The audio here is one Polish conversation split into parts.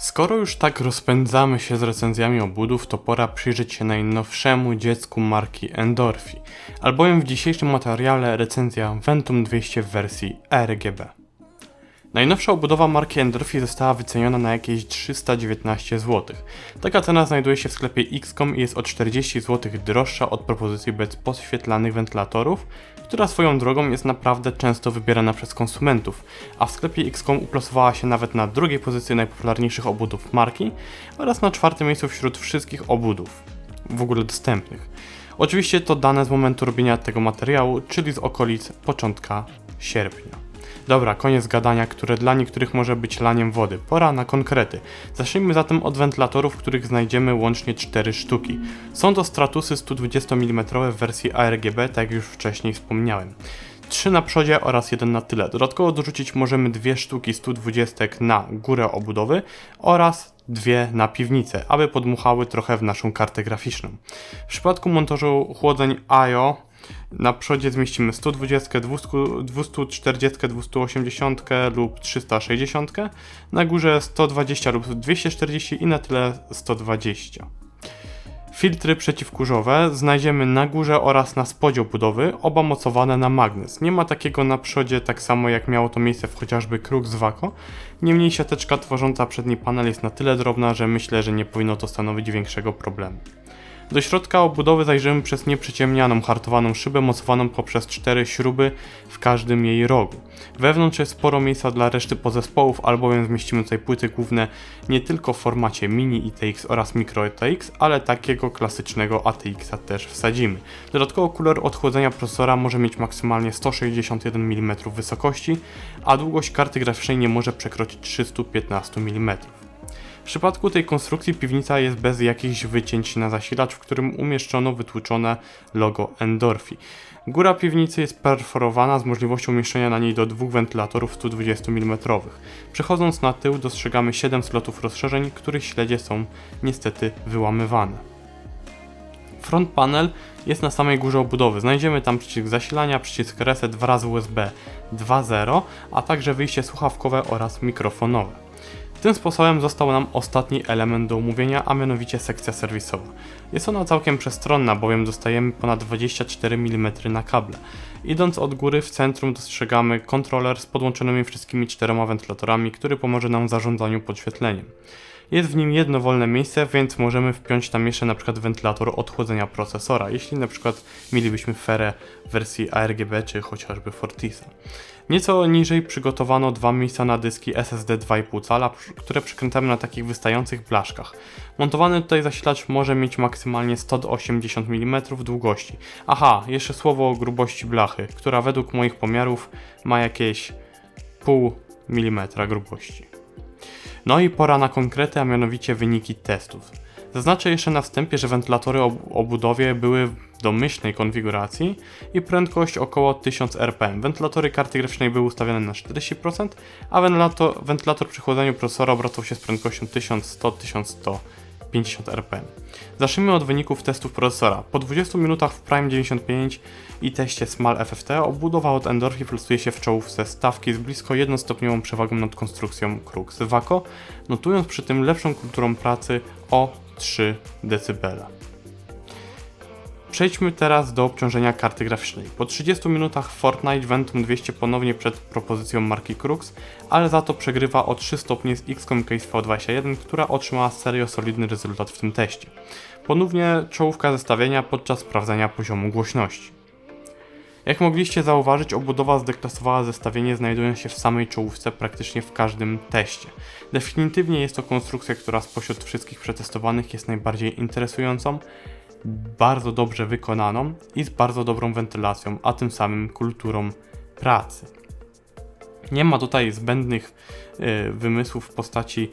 Skoro już tak rozpędzamy się z recenzjami obudów, to pora przyjrzeć się najnowszemu dziecku marki Endorfi, albowiem w dzisiejszym materiale recenzja Ventum 200 w wersji RGB. Najnowsza obudowa marki Endorfi została wyceniona na jakieś 319 zł. Taka cena znajduje się w sklepie XCOM i jest o 40 zł droższa od propozycji bez podświetlanych wentylatorów, która swoją drogą jest naprawdę często wybierana przez konsumentów, a w sklepie XCOM uplasowała się nawet na drugiej pozycji najpopularniejszych obudów marki oraz na czwartym miejscu wśród wszystkich obudów w ogóle dostępnych. Oczywiście to dane z momentu robienia tego materiału, czyli z okolic początka sierpnia. Dobra, koniec gadania, które dla niektórych może być laniem wody. Pora na konkrety. Zacznijmy zatem od wentylatorów, których znajdziemy łącznie 4 sztuki. Są to Stratusy 120 mm w wersji ARGB, tak jak już wcześniej wspomniałem. 3 na przodzie oraz jeden na tyle. Dodatkowo dorzucić możemy dwie sztuki 120 na górę obudowy oraz dwie na piwnicę, aby podmuchały trochę w naszą kartę graficzną. W przypadku montażu chłodzeń IO na przodzie zmieścimy 120, 200, 240, 280 lub 360. Na górze 120 lub 240 i na tyle 120. Filtry przeciwkurzowe znajdziemy na górze oraz na spodzie budowy, oba mocowane na magnes. Nie ma takiego na przodzie, tak samo jak miało to miejsce w chociażby Krux Waco. Niemniej siateczka tworząca przedni panel jest na tyle drobna, że myślę, że nie powinno to stanowić większego problemu. Do środka obudowy zajrzymy przez nieprzyciemnianą hartowaną szybę mocowaną poprzez cztery śruby w każdym jej rogu. Wewnątrz jest sporo miejsca dla reszty pozespołów, albowiem zmieścimy tutaj płyty główne nie tylko w formacie mini ITX oraz micro ITX, ale takiego klasycznego ATX-a też wsadzimy. Dodatkowo kuler odchłodzenia procesora może mieć maksymalnie 161 mm wysokości, a długość karty graficznej nie może przekroczyć 315 mm. Przypadku tej konstrukcji piwnica jest bez jakichś wycięć na zasilacz, w którym umieszczono wytłuczone logo Endorfi. Góra piwnicy jest perforowana z możliwością umieszczenia na niej do dwóch wentylatorów 120 mm. Przechodząc na tył dostrzegamy 7 slotów rozszerzeń, których śledzie są niestety wyłamywane. Front panel jest na samej górze obudowy. Znajdziemy tam przycisk zasilania, przycisk reset wraz USB 2.0, a także wyjście słuchawkowe oraz mikrofonowe. Tym sposobem został nam ostatni element do omówienia, a mianowicie sekcja serwisowa. Jest ona całkiem przestronna, bowiem dostajemy ponad 24 mm na kable. Idąc od góry w centrum dostrzegamy kontroler z podłączonymi wszystkimi czterema wentylatorami, który pomoże nam w zarządzaniu podświetleniem. Jest w nim jedno wolne miejsce, więc możemy wpiąć tam jeszcze na przykład wentylator odchłodzenia procesora, jeśli na przykład mielibyśmy ferę w wersji ARGB czy chociażby Fortisa. Nieco niżej przygotowano dwa miejsca na dyski SSD 2,5 cala, które przykręcamy na takich wystających blaszkach. Montowany tutaj zasilacz może mieć maksymalnie 180 mm długości. Aha, jeszcze słowo o grubości blachy, która według moich pomiarów ma jakieś pół mm grubości. No i pora na konkrety, a mianowicie wyniki testów. Zaznaczę jeszcze na wstępie, że wentylatory o budowie były w domyślnej konfiguracji i prędkość około 1000 RPM. Wentylatory karty graficznej były ustawione na 40%, a wentylator, wentylator przy chłodzeniu procesora obracał się z prędkością 1100-1150 RPM. Zacznijmy od wyników testów procesora. Po 20 minutach w Prime 95 i teście Small FFT obudowa od Endorphi plasuje się w czołówce stawki z blisko jednostopniową przewagą nad konstrukcją Krux Waco, notując przy tym lepszą kulturą pracy o 3 dB. Przejdźmy teraz do obciążenia karty graficznej. Po 30 minutach Fortnite Ventum 200 ponownie przed propozycją marki Crux, ale za to przegrywa o 3 stopnie z XCOM Case V21, która otrzymała serio solidny rezultat w tym teście. Ponownie czołówka zestawienia podczas sprawdzania poziomu głośności. Jak mogliście zauważyć, obudowa zdeklasowała zestawienie znajdując się w samej czołówce praktycznie w każdym teście. Definitywnie jest to konstrukcja, która spośród wszystkich przetestowanych jest najbardziej interesującą, bardzo dobrze wykonaną i z bardzo dobrą wentylacją, a tym samym kulturą pracy. Nie ma tutaj zbędnych y, wymysłów w postaci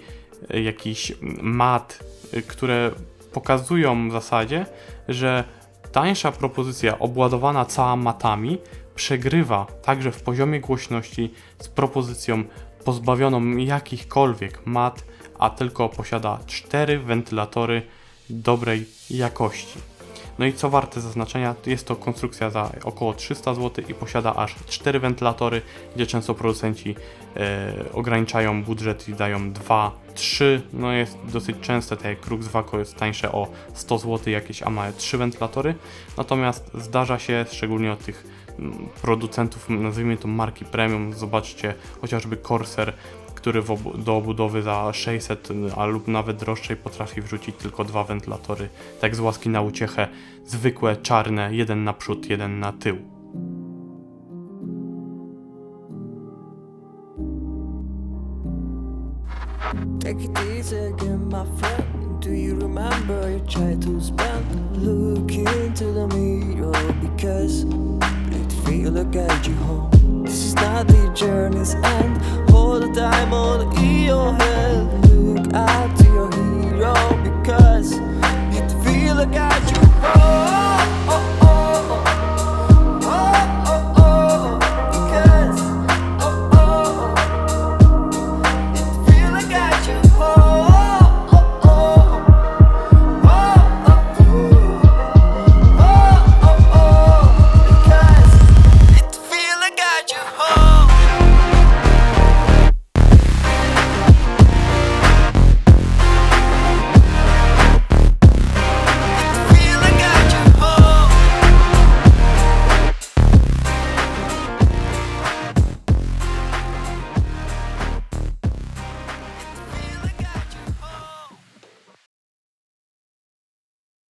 y, jakichś mat, y, które pokazują w zasadzie, że tańsza propozycja obładowana cała matami przegrywa także w poziomie głośności z propozycją pozbawioną jakichkolwiek mat, a tylko posiada cztery wentylatory dobrej jakości. No i co warte zaznaczenia, jest to konstrukcja za około 300 zł i posiada aż 4 wentylatory, gdzie często producenci e, ograniczają budżet i dają 2, 3. No jest dosyć częste, tak jak Krux Vaco jest tańsze o 100 zł jakieś, a ma 3 wentylatory. Natomiast zdarza się, szczególnie od tych mm, producentów, nazwijmy to marki premium, zobaczcie chociażby Corsair, który do obudowy za 600 a lub nawet droższej potrafi wrzucić tylko dwa wentylatory, tak z łaski na uciechę, zwykłe, czarne, jeden na przód, jeden na tył. Take it easy again, my friend. Do you remember your childhood spent? Look into the mirror because it feel like you home. The journey's end. Hold the time on in your head. Look